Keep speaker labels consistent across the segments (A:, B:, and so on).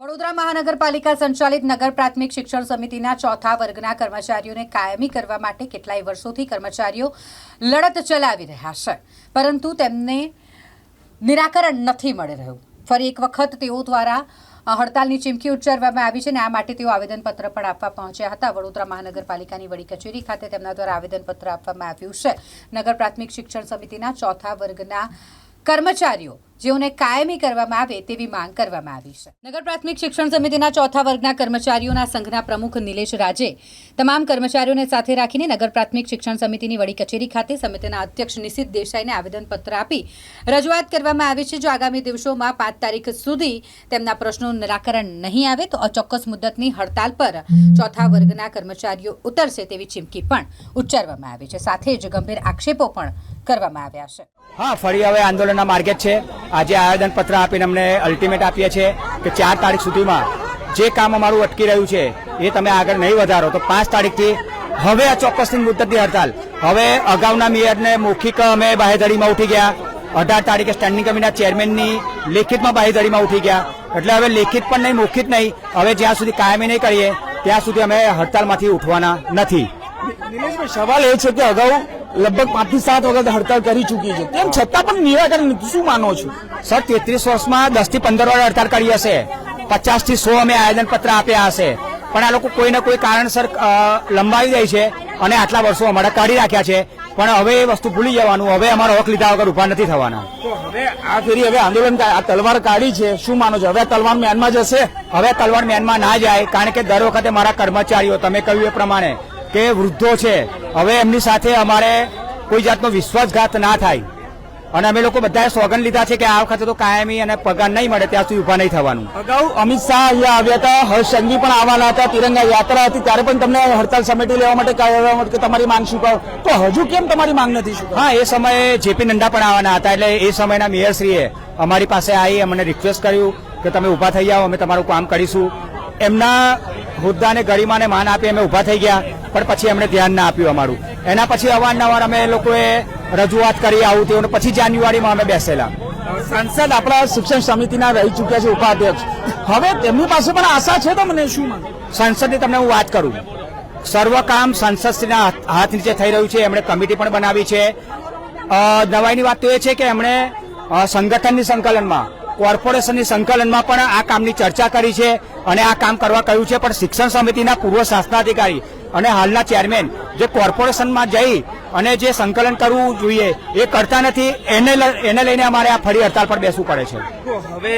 A: વડોદરા મહાનગરપાલિકા સંચાલિત નગર પ્રાથમિક શિક્ષણ સમિતિના ચોથા વર્ગના કર્મચારીઓને કાયમી કરવા માટે કેટલાય વર્ષોથી કર્મચારીઓ લડત ચલાવી રહ્યા છે. પરંતુ તેમને નિરાકરણ નથી મળી રહ્યું. ફરી એક વખત તેઓ દ્વારા હડતાલની ચીમકી ઉચ્ચારવામાં આવી છે અને આ માટે તેઓ આવેદનપત્ર પણ આપવા પહોંચ્યા હતા. વડોદરા મહાનગરપાલિકાની વડી કચેરી ખાતે તેમના દ્વારા આવેદનપત્ર આપવામાં આવ્યું છે. નગર પ્રાથમિક શિક્ષણ સમિતિના ચોથા વર્ગના કર્મચારીઓ જેઓને કાયમી કરવામાં આવે તેવી માંગ કરવામાં આવી છે. નગર પ્રાથમિક શિક્ષણ સમિતિના ચોથા વર્ગના કર્મચારીઓના સંઘના પ્રમુખ નિલેશ રાજે તમામ કર્મચારીઓને સાથે રાખીને નગર પ્રાથમિક શિક્ષણ સમિતિની વડી કચેરી ખાતે સમિતિના અધ્યક્ષ નિશિત દેસાઈને આવેદનપત્ર આપી રજૂઆત કરવામાં આવી છે. જો આગામી દિવસોમાં પાંચ તારીખ સુધી તેમના પ્રશ્નોનું નિરાકરણ નહીં આવે તો અચોક્કસ મુદ્દતની હડતાલ પર ચોથા વર્ગના કર્મચારીઓ ઉતરશે તેવી ચીમકી પણ ઉચ્ચારવામાં આવી છે. સાથે જ ગંભીર આક્ષેપો પણ કરવામાં આવ્યા છે.
B: હા, ફરી હવે આંદોલનના માર્ગે છે. આજે આવેદનપત્ર આપીને અમને અલ્ટિમેટ આપીએ છીએ કે ચાર તારીખ સુધીમાં જે કામ અમારું અટકી રહ્યું છે, એ તમે આગળ નહીં વધારો. તો પાંચ તારીખથી હવે આ ચોક્કસની મુદ્દતની હડતાલ. હવે અગાઉના મેયરને મૌખિક અમે બાહેધડીમાં ઉઠી ગયા. અઢાર તારીખે સ્ટેન્ડિંગ કમિટીના ચેરમેનની લેખિતમાં બાહેધડીમાં ઉઠી ગયા. એટલે હવે લેખિત પણ નહીં મૌખિક નહીં. હવે જ્યાં સુધી કાયમી નહીં કરીએ, ત્યાં સુધી અમે હડતાલમાંથી ઉઠવાના નથી.
C: નિલેશભાઈ, સવાલ એ છે કે અગાઉ લગભગ પાંચથી સાત વખત હડતાલ કરી ચૂકી છે. તેમ છતાં પણ નિરાકરણ શું માનો છો?
B: સર તેત્રીસ વર્ષમાં દસથી પંદર વાર હડતાલ કરી હશે. પચાસથી સો અમે આવેદનપત્ર આપ્યા હશે. પણ આ લોકો કોઈ ને કોઈ કારણસર લંબાવી દે છે અને આટલા વર્ષો અમારા કાઢી રાખ્યા છે. પણ હવે એ વસ્તુ ભૂલી જવાનું. હવે અમારો હક લીધા વગર ઊભા નથી થવાના.
C: તો હવે આ ફેરી હવે આંદોલન આ તલવાર કાઢી છે. શું માનો છો? હવે તલવાર મ્યાનમાં જશે?
B: હવે તલવાર મેનમાં ના જાય. કારણ કે દર વખતે મારા કર્મચારીઓ તમે કહ્યું એ પ્રમાણે કે વૃદ્ધો છે. હવે એમની સાથે અમારે કોઈ જાતનો વિશ્વાસઘાત ના થાય. અને અમે લોકો બધાએ સોગન લીધા છે કે આ વખતે તો કાયમી અને પગાર નહીં મળે ત્યાં સુધી ઊભા નહીં થવાનું.
C: અગાઉ અમિત શાહ અહીંયા આવ્યા હતા હર્ષ સંઘવી પણ આવવાના હતા તિરંગા યાત્રા હતી ત્યારે પણ તમને હડતાલ સમેટી લેવા માટે કહેવામાં આવ્યું કે તમારી માંગ સ્વીકારો તો હજુ કેમ તમારી માંગ નથી સ્વીકાર
B: હા એ સમયે જેપી નંડા પણ આવવાના હતા એટલે એ સમયના મેયરશ્રીએ અમારી પાસે આવી અમને રિક્વેસ્ટ કર્યું કે તમે ઊભા થઈ જાઓ અમે તમારું કામ કરીશું. એમના હોદ્દાને ગરિમાને માન આપી અમે ઊભા થઈ ગયા પણ પછી એમણે ધ્યાન ના આપ્યું અમારું. એના પછી અવારનવાર અમે લોકોએ રજૂઆત કરી આવું તેવું પછી જાન્યુઆરીમાં અમે બેસેલા.
C: સાંસદ આપણા શિક્ષણ સમિતિના રહી ચૂક્યા છે ઉપાધ્યક્ષ. હવે તેમની પાસે પણ આશા છે તો મને? શું
B: સંસદની તમને હું વાત કરું. સર્વ કામ સંસદના હાથ- નીચે થઈ રહ્યું છે એમણે કમિટી પણ બનાવી છે. નવાઈની વાત તો એ છે કે એમણે સંગઠનની સંકલનમાં કોર્પોરેશનની સંકલનમાં પણ આ કામની ચર્ચા કરી છે અને આ કામ કરવા કહ્યું છે પણ શિક્ષણ સમિતિના પૂર્વ શાસનાધિકારી અને હાલના ચેરમેન જે કોર્પોરેશનમાં જઈ અને જે સંકલન કરવું જોઈએ એ કરતા નથી એને એને લઈને અમારે આ ફરી હડતાલ પર બેસવું પડે છે.
C: હવે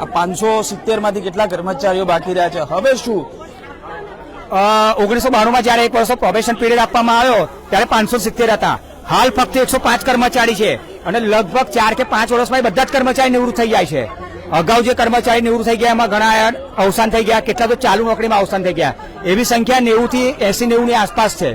C: આ પાંચસો સિત્તેરમાંથી કેટલા કર્મચારીઓ બાકી રહ્યા છે? હવે શું?
B: ઓગણીસો બાણુંમાં જયારે એક વર્ષનો પ્રોબેશન પીરિયડ આપવામાં આવ્યો ત્યારે પાંચસો સિત્તેર હતા. હાલ ફક્ત એકસો પાંચ કર્મચારી છે. અને લગભગ ચાર કે પાંચ વર્ષમાં બધા જ કર્મચારી નિવૃત્ત થઈ જાય છે. અગાઉ જે કર્મચારી નિવૃત્ત થઈ ગયા એમાં ઘણા અવસાન થઈ ગયા કેટલા તો ચાલુ નોકરીમાં અવસાન થઈ ગયા. એવી સંખ્યા નેવું થી એસી નેવું ની આસપાસ છે.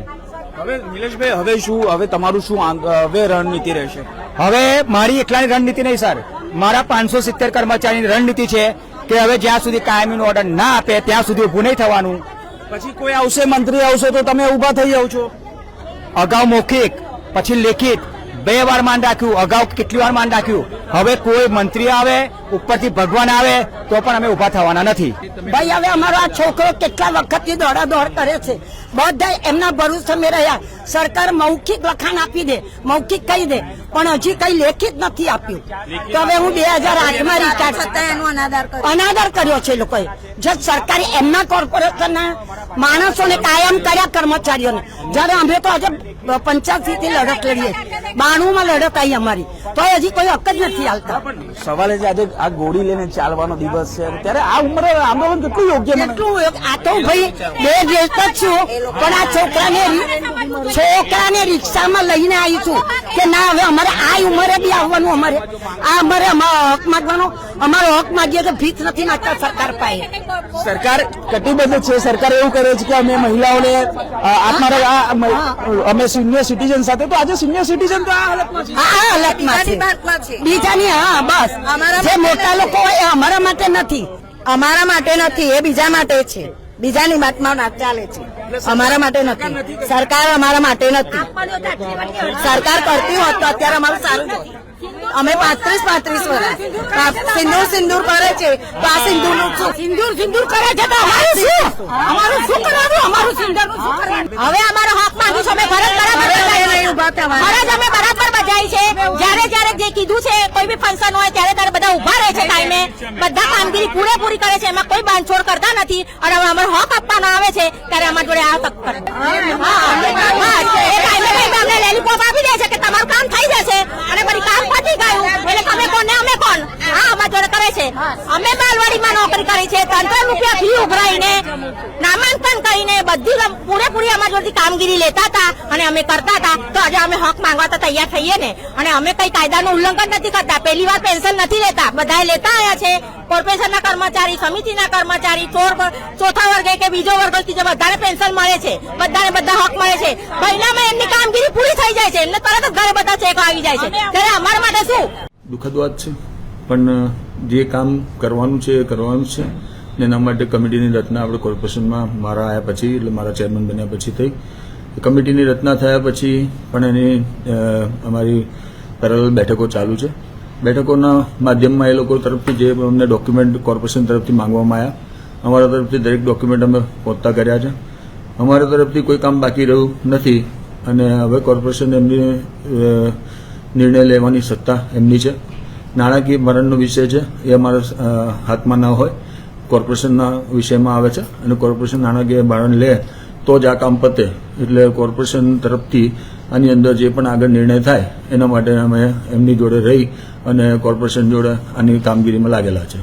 C: હવે નિલેશભાઈ હવે શું? હવે તમારું શું હવે રણનીતિ રહેશે?
B: હવે મારી એકલાની રણનીતિ નહીં સર. મારા પાંચસો સિત્તેર કર્મચારીની રણનીતિ છે કે હવે જ્યાં સુધી કાયમીનો ઓર્ડર ના આપે ત્યાં સુધી ઉભું નહીં થવાનું.
C: પછી કોઈ આવશે મંત્રી આવશે તો તમે ઊભા થઈ જાવ છો.
B: અગાઉ મૌખિક પછી લેખિત. બે વાર માંડ રાખ્યું, અગાઉ કેટલી વાર માંડ રાખ્યું? હવે કોઈ મંત્રી આવે, ઉપરથી ભગવાન આવે તો પણ અમે ઊભા થવાના નથી.
D: ભાઈ હવે અમારો આ છોકરો કેટલા વખતથી દોડાદોડ કરે છે? બધા એમના ભરોસે મેં રહ્યા. સરકાર મૌખિક લખાણ આપી દે મૌખિક કહી દે પણ હજી કઈ લેખિત નથી આપ્યું. તો હવે હું બે હજાર આઠમાં રિટાયર અનાદર કર્યો. છે એ લોકોએ. જે સરકારે એમના કોર્પોરેશનના માણસોને કાયમ કર્યા કર્મચારીઓને. જ્યારે અમે તો આજે પંચ્યાસી થી લડત લડીએ. બાણું માં લડત આવી અમારી. તો હજી કોઈ હક જ નથી હાલતા.
C: સવાલ એ છે આજે આ ગોળી લઈને ચાલવાનો દિવસ છે ત્યારે આ ઉંમરે આંદોલન કેટલું યોગ્ય
D: કેટલું આ તો ભાઈ બે દિવસ જ છું પણ આ છોકરાને છોકરાને રિક્ષામાં લઈને આવી છું કે ના હવે અમારે આ ઉંમરે બી આવવાનું અમારે. આ અમારે અમારો હક માંગવાનો. અમારો હક માગીએ તો ફીસ નથી નાખતા સરકાર પાસે.
C: સરકાર કટિબદ્ધ છે. સરકાર એવું કરે છે કે અમે મહિલાઓને અ, આ અમે સિનિયર સિટીઝન સાથે તો આજે સિનિયર સિટીઝન તો આ હાલતમાં છે.
D: આ આ હાલતમાં છે. બીજાની હા બસ. જે મોટા લોકો હોય અમારા માટે નથી. અમારા માટે નથી એ બીજા માટે છે. બીજાની વાતમાં ના ચાલે છે. અમારા માટે નથી. સરકાર અમારા માટે નથી. સરકાર કરતી હોત તો અત્યારે અમારું સારું. અમે પાંત્રીસ પાંત્રીસ વર્ષ સિંદૂર સિંદૂર કરે છે તો આ સિંદૂરનું સિંદૂર સિંદૂર કરે છે તો અમારું શું અમારું શું કરવાનું અમારું સિંદૂરનું શું કરવાનું
E: હવે અમારો હક માંગુ છું અમે ફરજ બરાબર ફરજ અમે બરાબર બજાય છે જયારે જયારે જે કીધું છે કોઈ બી ફંક્શન હોય ત્યારે ત્યારે બધા ઊભા રહે છે ટાઈમે બધા કામગીરી પૂરેપૂરી કરે છે એમાં કોઈ બાંધછોડ કરતા નથી અને હવે અમારો હક આપવાનો આવે છે ત્યારે અમારા જોડે આ તક કરે હા, હા, એ ટાઈમે અમને લેલીપોપ આપી દે છે કે તમારું કામ થઈ જશે અને પછી કામ પતી તમે કોણ અમે કોણ? હા અમારા જોડે કરે છે. અમે બાલવાડીમાં નોકરી કરી છે. ત્રણ ત્રણ રૂપિયા ફી ઉભરાઈને નામાંકન કરીને બધી પૂરેપૂરી અમારા જોડેથી કામગીરી લેતા હતા અને અમે કરતા હતા. તો આજે અમે હક માંગવા તો તૈયાર થઈએ ને. અને અમે કઈ કાયદાનું ઉલ્લંઘન નથી કરતા. પહેલી વાર પેન્શન નથી લેતા. બધાએ લેતા આવ્યા છે. કોર્પોરેશનના કર્મચારી સમિતિના કર્મચારી ચોર ચોથા વર્ગે કે બીજો વર્ગ ત્રીજો બધાને પેન્શન મળે છે. બધાને બધા હક મળે છે. મહિનામાં એમની કામગીરી પૂરી થઈ જાય છે. એમને તરત જ ઘરે બધા ચેક આવી જાય છે. ત્યારે અમારા માટે શું?
F: દુઃખદ વાત છે. પણ જે કામ કરવાનું છે, એ કરવાનું છે. ને એના માટે કમિટીની રચના આપણે કોર્પોરેશનમાં મારા આવ્યા પછી, એટલે મારા ચેરમેન બન્યા પછી થઈ. કમિટીની રચના થયા પછી પણ એની અમારી પેરેલ બેઠકો ચાલુ છે. બેઠકોના માધ્યમમાં એ લોકો તરફથી જે અમને ડોક્યુમેન્ટ કોર્પોરેશન તરફથી માંગવામાં આવ્યા અમારા તરફથી દરેક ડોક્યુમેન્ટ અમે પહોંચતા કર્યા છે. અમારા તરફથી કોઈ કામ બાકી રહ્યું નથી. અને હવે કોર્પોરેશન એમની નિર્ણય લેવાની સત્તા એમની છે. નાણાકીય ભરણનો વિષય છે, એ અમારા હાથમાં ન હોય. કોર્પોરેશનના વિષયમાં આવે છે અને કોર્પોરેશન નાણાકીય ભારણ લે તો જ આ કામ પતે. એટલે કોર્પોરેશન તરફથી આની અંદર જે પણ આગળ નિર્ણય થાય, એના માટે અમે એમની જોડે રહી અને કોર્પોરેશન જોડે આની કામગીરીમાં લાગેલા છે.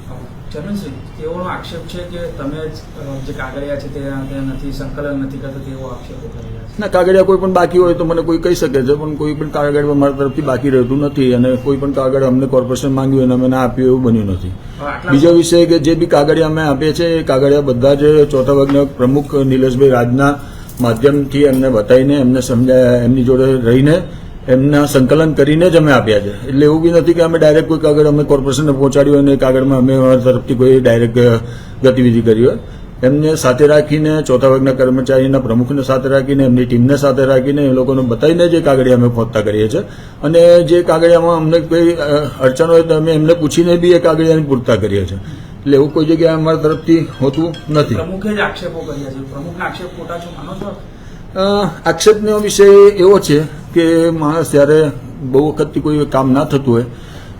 G: ચરણસિંહ તેઓનો આક્ષેપ છે કે તમે જે કાગળિયા છે તે નથી સંકલન નથી કરતા તેવો આક્ષેપો
F: ના કાગળિયા કોઈ પણ બાકી હોય તો મને કોઈ કહી શકે છે પણ કોઈ પણ કાગળ મારા તરફથી બાકી રહેતું નથી અને કોઈ પણ કાગળ અમને કોર્પોરેશન માંગ્યું અને અમે ના આપ્યું એવું બન્યું નથી. બીજો વિષય કે જે બી કાગળિયા અમે આપીએ છીએ એ કાગળિયા બધા જ ચોથા વર્ગના પ્રમુખ નિલેશભાઈ રાજના માધ્યમથી એમને બતાવીને એમને સમજાય એમની જોડે રહીને એમના સંકલન કરીને જ અમે આપ્યા છે. એટલે એવું બી નથી કે અમે ડાયરેક્ટ કોઈ કાગળ અમે કોર્પોરેશનને પહોંચાડ્યું અને એ કાગળમાં અમે અમારા તરફથી કોઈ ડાયરેક્ટ ગતિવિધિ કરી હોય. એમને સાથે રાખીને, ચોથા વર્ગના કર્મચારીના પ્રમુખને સાથે રાખીને, એમની ટીમને સાથે રાખીને એ લોકોને બતાવીને જે કાગળિયા અમે પહોંચતા કરીએ છીએ. અને જે કાગળિયામાં અમને કોઈ અડચણ હોય તો અમે એમને પૂછીને બી એ કાગળિયાની પૂરતા કરીએ છીએ. એટલે એવું કોઈ જગ્યાએ અમારા તરફથી હોતું નથી.
G: પ્રમુખે જ આક્ષેપો કર્યા છે. પ્રમુખના આક્ષેપ ખોટા છો, માનો છો?
F: આક્ષેપનો વિષય એવો છે કે માણસ જ્યારે બહુ વખતથી કોઈ કામ ના થતું હોય,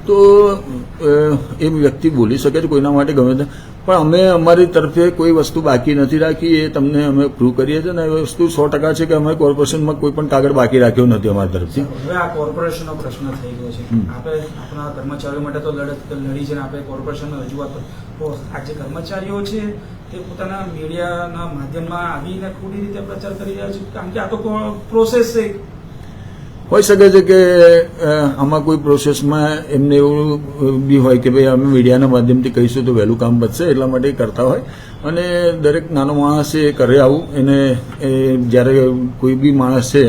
F: તો એ વ્યક્તિ બોલી શકે છે કોઈના માટે ગમે તે. પણ અમે અમારી તરફે કોઈ વસ્તુ બાકી નથી રાખી એ તમને અમે પ્રૂવ કરીએ છીએ ને એ વસ્તુ સો ટકા છે કે અમે કોર્પોરેશનમાં કોઈ પણ કાગળ બાકી રાખ્યો નથી અમારી તરફથી.
G: હવે આ કોર્પોરેશનનો પ્રશ્ન થઈ ગયો છે. આપણે આપણા કર્મચારીઓ માટે તો લડત લડી છે આપણે કોર્પોરેશનને રજૂઆત આ જે કર્મચારીઓ છે તે પોતાના મીડિયાના માધ્યમમાં આવીને ખોટી રીતે પ્રચાર કરી રહ્યા છે. કારણ કે આ તો પ્રોસેસ છે
F: હોઈ શકે છે કે આમાં કોઈ પ્રોસેસમાં એમને એવું બી હોય કે ભાઈ અમે મીડિયાના માધ્યમથી કહીશું તો વહેલું કામ બચશે એટલા માટે કરતા હોય. અને દરેક નાનો માણસ એ કરે આવું. એને, એ જ્યારે કોઈ બી માણસ છે,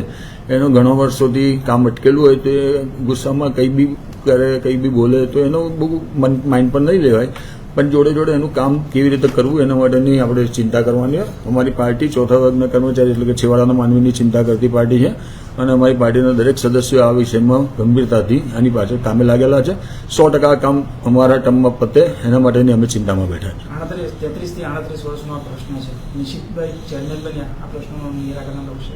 F: એનો ઘણો વર્ષોથી કામ અટકેલું હોય તો એ ગુસ્સામાં કંઈ બી કરે, કંઈ બી બોલે તો એનો બહુ માઇન્ડ પર નહીં લેવાય. પણ જોડે જોડે એનું કામ કેવી રીતે કરવું એના માટેની આપણે ચિંતા કરવાની હોય. અમારી પાર્ટી ચોથા વર્ગના કર્મચારી એટલે કે છેવાડાના માનવીની ચિંતા કરતી પાર્ટી છે. અને અમારી પાર્ટીના દરેક સદસ્યો આ વિષયમાં ગંભીરતાથી આની પાછળ કામે લાગેલા છે. સો ટકા કામ અમારા ટર્મમાં પતે એના માટેની અમે ચિંતામાં બેઠા છીએ.
G: આડત્રીસ આડત્રીસ વર્ષનો આ પ્રશ્ન છે. નિશિતભાઈ ચેરમેન બન્યા આ પ્રશ્નનું નિરાકરણ આવશે.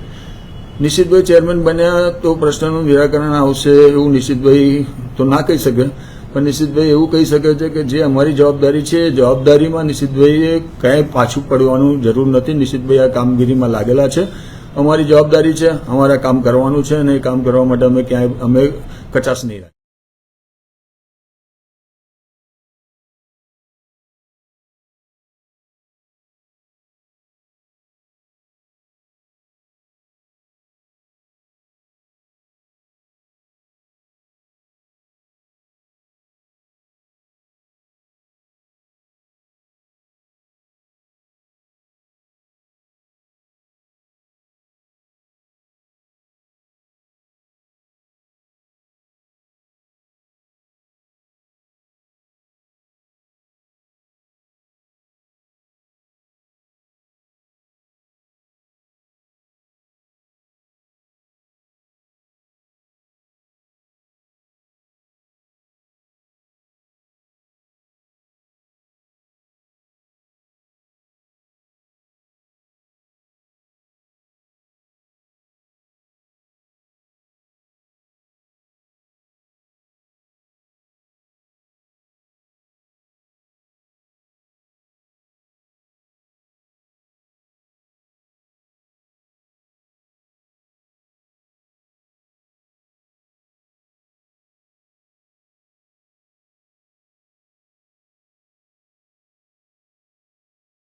F: નિશિતભાઈ ચેરમેન બન્યા તો પ્રશ્નનું નિરાકરણ આવશે એવું નિશિતભાઈ તો ના કહી શકે. પણ નિશિતભાઈ એવું કહી શકે છે કે જે અમારી જવાબદારી છે જવાબદારીમાં નિશિતભાઈએ ક્યાંય પાછું પડવાનું જરૂર નથી. નિશિતભાઈ આ કામગીરીમાં લાગેલા છે. અમારી જવાબદારી છે, અમારા કામ કરવાનું છે અને એ કામ કરવા માટે અમે ક્યાંય, અમે કચાશ નહીં